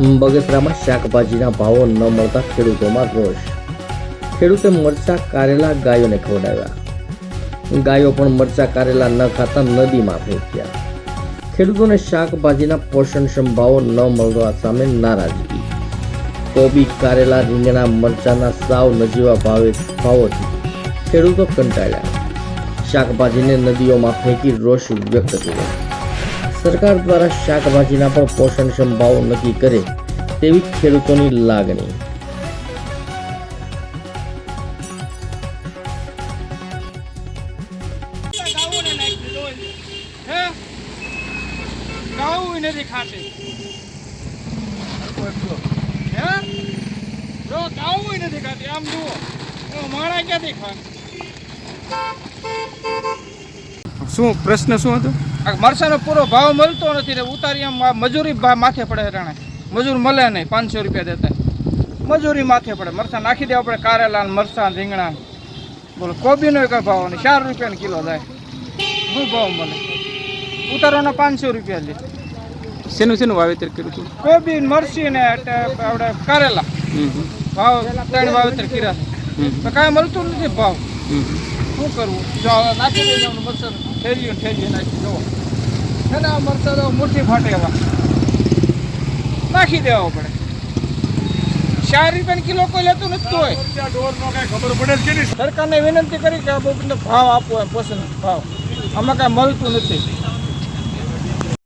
બગસરામાં શાકભાજીના ભાવો ન મળતા ખેડૂતોમાં રોષ. ખેડૂતે મરચા, કારેલા, ગાયોને ખવડાવ્યા. ગાયો પણ મરચા, કારેલા ન ખાતા નદીમાં ફેંક્યા. ખેડૂતોને શાકભાજીના પોષણક્ષમ ભાવો ન મળવા સામે નારાજગી. કોબી, કારેલા, રીંગણા, મરચાના સાવ નજીવા ભાવે ભાવોથી ખેડૂતો કંટાળ્યા. શાકભાજીને નદીઓમાં ફેંકી રોષ વ્યક્ત કર્યો. સરકાર દ્વારા શાકભાજીના પણ પોષણક્ષમ ભાવ નક્કી કરે તેવી ખેડૂતોની લાગણી. શું, પ્રશ્ન શું હતો? મરસાનો પૂરો ભાવ મળતો નથી ને ઉતારી એમ મજૂરી માથે પડે રાણે. મજૂર મળે નહીં પાંચસો રૂપિયા દેતા. મજૂરી માથે પડે. મરસા નાખી દેવા પડે કારેલા મરસા રીંગણા બોલો કોબીનો એક ભાવ નહીં ચાર રૂપિયાનો કિલો થાય. શું ભાવ મળે? ઉતારવાના પાંચસો રૂપિયા લે. શેનું શેનું વાવેતર કર્યું હતું? કોબી મરસી ને આપણે કારેલા. ભાવ ત્રણ વાવેતર કર્યા તો કાંઈ મળતું નથી ભાવ. શું કરવું? જો હવે નાખી દઈએ આપણે મરચાં ઠેરીઓ ઠેરીઓ નાખી જવો છે ને આ મરસર મુઠ્ઠી ફાટે એવા નાખી દેવા પડે. ચાર રૂપિયાનો કિલો કોઈ લેતું નથી હોય. સરકારને વિનંતી કરી કે આ બધું ભાવ આપવો એમ પસંદ ભાવ. આમાં કાંઈ મળતું નથી.